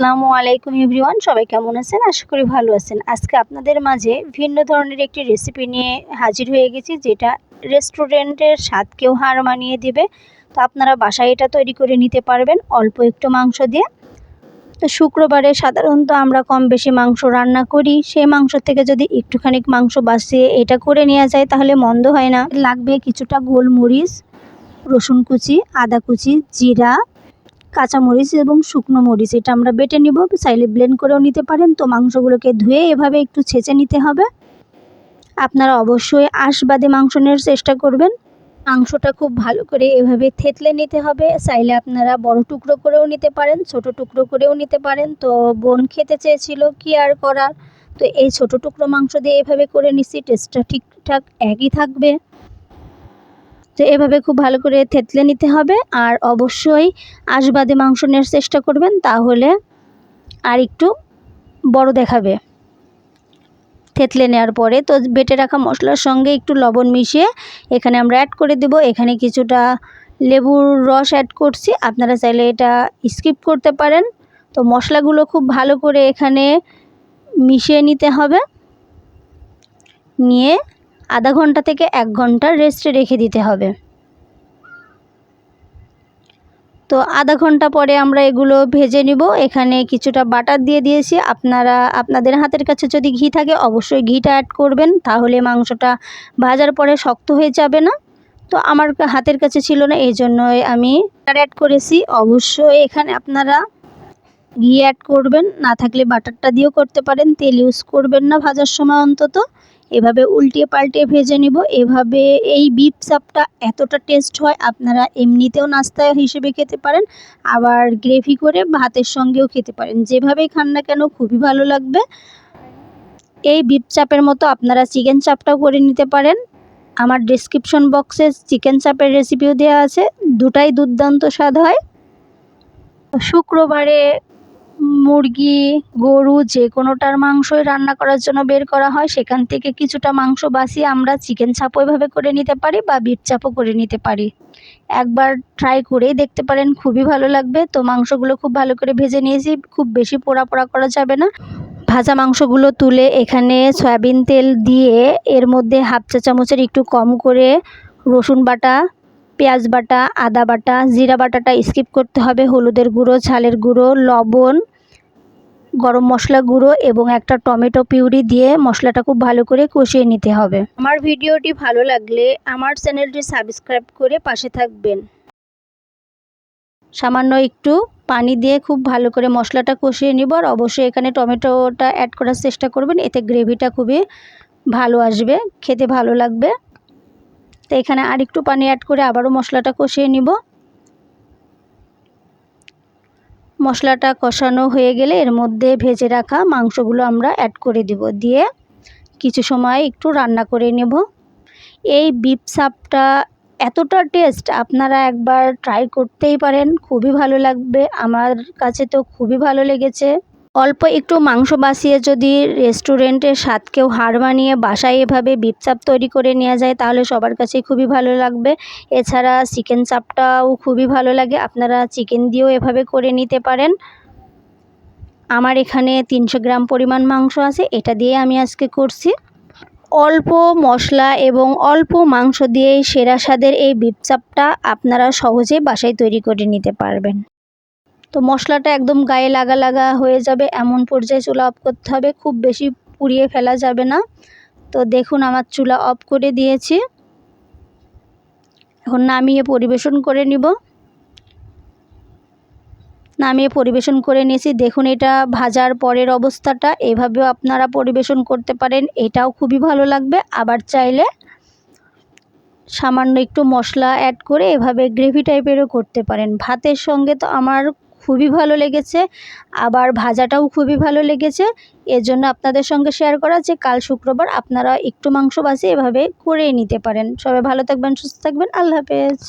আসসালামু আলাইকুম এভরিওয়ান, সবাই কেমন আছেন? আশা করি ভালো আছেন। আজকে আপনাদের মাঝে ভিন্ন ধরনের একটি রেসিপি নিয়ে হাজির হয়ে গেছি, যেটা রেস্টুরেন্টের স্বাদকেও হার মানিয়ে দেবে। তো আপনারা বাসায় এটা তৈরি করে নিতে পারবেন, অল্প একটু মাংস দিয়ে। তো শুক্রবারে সাধারণত আমরা কম বেশি মাংস রান্না করি। সেই মাংস থেকে যদি একটুখানি মাংস বাঁচিয়ে এটা করে নেওয়া যায়, তাহলে মন্দ হয় না। লাগবে কিছুটা গোলমরিচ, রসুন কুচি, আদা কুচি, জিরা কাঁচামরিচ এবং শুকনো মরিচ, এটা আমরা বেটে নিব। চাইলে ব্লেন্ড করেও নিতে পারেন। তো মাংসগুলোকে ধুয়ে এভাবে একটু ছেঁচে নিতে হবে। আপনারা অবশ্যই আঁশ বাদে মাংস নেওয়ার চেষ্টা করবেন। মাংসটা খুব ভালো করে এভাবে থেতলে নিতে হবে। চাইলে আপনারা বড় টুকরো করেও নিতে পারেন, ছোট টুকরো করেও নিতে পারেন। তো বোন খেতে চেয়েছিল কি আর করার? তো এই ছোট টুকরো মাংস দিয়ে এভাবে করে নিচ্ছি। টেস্টটা ঠিকঠাক একই থাকবে। তো এভাবে খুব ভালো করে থেতলে নিতে হবে। আর অবশ্যই আশবাদে মাংস নেওয়ার চেষ্টা করবেন, তাহলে আর একটু বড় দেখাবে। থেতলে নেওয়ার পরে তো বেটে রাখা মশলার সঙ্গে একটু লবণ মিশিয়ে এখানে আমরা অ্যাড করে দেব। এখানে কিছুটা লেবুর রস অ্যাড করছি। আপনারা চাইলে এটা স্কিপ করতে পারেন। তো মশলাগুলো খুব ভালো করে এখানে মিশিয়ে নিতে হবে। নিয়ে আধা ঘণ্টা থেকে এক ঘণ্টা রেস্টে রেখে দিতে হবে। তো আধা ঘণ্টা পরে আমরা এগুলো ভেজে নিব। এখানে কিছুটা বাটার দিয়ে দিয়েছি। আপনারা, আপনাদের হাতের কাছে যদি ঘি থাকে, অবশ্যই ঘিটা অ্যাড করবেন। তাহলে মাংসটা ভাজার পরে শক্ত হয়ে যাবে না। তো আমার হাতের কাছে ছিল না, এই জন্যই আমি অ্যাড করেছি। অবশ্যই এখানে আপনারা ঘি অ্যাড করবেন। না থাকলে বাটারটা দিয়েও করতে পারেন। তেল ইউজ করবেন না ভাজার সময় অন্তত। এভাবে উল্টিয়ে পাল্টিয়ে ভেজে নেব। এভাবে এই বিপ চাপটা এতটা টেস্ট হয়, আপনারা এমনিতেও নাস্তা হিসেবে খেতে পারেন, আবার গ্রেভি করে ভাতের সঙ্গেও খেতে পারেন। যেভাবেই খান না কেন খুবই ভালো লাগবে। এই বিপ চাপের মতো আপনারা চিকেন চাপটাও করে নিতে পারেন। আমার ডিসক্রিপশন বক্সে চিকেন চাপের রেসিপিও দেওয়া আছে। দুটাই দুর্দান্ত স্বাদ হয়। শুক্রবারে মুরগি, গরু যে কোনোটার মাংসই রান্না করার জন্য বের করা হয়, সেখান থেকে কিছুটা মাংস বাঁচিয়ে আমরা চিকেন চাপ ওইভাবে করে নিতে পারি বা বিট চাপও করে নিতে পারি। একবার ট্রাই করেই দেখতে পারেন, খুবই ভালো লাগবে। তো মাংসগুলো খুব ভালো করে ভেজে নিয়েছি, খুব বেশি পোড়া পোড়া করা যাবে না। ভাজা মাংসগুলো তুলে এখানে সয়াবিন তেল দিয়ে এর মধ্যে হাফ চা চামচের একটু কম করে রসুন বাটা, পেঁয়াজ বাটা, আদা বাটা, জিরা বাটাটা স্কিপ করতে হবে, হলুদের গুঁড়ো, ঝালের গুঁড়ো, লবণ গরম মশলা গুঁড়ো এবং একটা টমেটো পিউরি দিয়ে মশলাটা খুব ভালো করে কষিয়ে নিতে হবে। আমার ভিডিওটি ভালো লাগলে আমার চ্যানেলটি সাবস্ক্রাইব করে পাশে থাকবেন। সামান্য একটু পানি দিয়ে খুব ভালো করে মশলাটা কষিয়ে নিব আর অবশ্যই এখানে টমেটোটা অ্যাড করার চেষ্টা করবেন, এতে গ্রেভিটা খুবই ভালো আসবে, খেতে ভালো লাগবে। তো এখানে আর একটু পানি অ্যাড করে আবারও মশলাটা কষিয়ে নিব। মশলাটা কষানো হয়ে গেলে এর মধ্যে ভেজে রাখা মাংসগুলো আমরা অ্যাড করে দিব। দিয়ে কিছু সময় একটু রান্না করে নেব। এই বিপ সাপটা এতটা টেস্ট আপনারা একবার ট্রাই করতেই পারেন, খুবই ভালো লাগবে। আমার কাছে তো খুবই ভালো লেগেছে। অল্প একটু মাংস বাসিয়ে যদি রেস্টুরেন্টের স্বাদকেও হার মানিয়ে বাসায় এভাবে বিপ চাপ তৈরি করে নেওয়া যায়, তাহলে সবার কাছেই খুবই ভালো লাগবে। এছাড়া চিকেন চাপটাও খুবই ভালো লাগে। আপনারা চিকেন দিয়েও এভাবে করে নিতে পারেন। আমার এখানে তিনশো গ্রাম পরিমাণ মাংস আছে। এটা দিয়ে আমি আজকে করছি। অল্প মশলা এবং অল্প মাংস দিয়ে সেরা স্বাদের এই বিপচাপটা আপনারা সহজেই বাসায় তৈরি করে নিতে পারবেন। তো মশলাটা একদম গায়ে লাগা লাগা হয়ে যাবে। এমন পর্যায়ে চুলা অফ করতে হবে। খুব বেশি পুড়িয়ে ফেলা যাবে না। তো দেখুন আমার চুলা অফ করে দিয়েছি। এখন নামিয়ে পরিবেশন করে নিব। নামিয়ে পরিবেশন করে নিয়েছি। দেখুন এটা ভাজার পরের অবস্থাটা। এভাবেও আপনারা পরিবেশন করতে পারেন। এটাও খুবই ভালো লাগবে। আবার চাইলে সামান্য একটু মশলা অ্যাড করে এভাবে গ্রেভি টাইপেরও করতে পারেন। ভাতের সঙ্গে তো আমার খুবই ভালো লেগেছে। আবার ভাজাটাও খুবই ভালো লেগেছে। এর জন্য আপনাদের সঙ্গে শেয়ার করা যে কাল শুক্রবার আপনারা একটু মাংস বাসি এভাবে করে নিতে পারেন। সবাই ভালো থাকবেন, সুস্থ থাকবেন। আল্লাহ হাফেজ।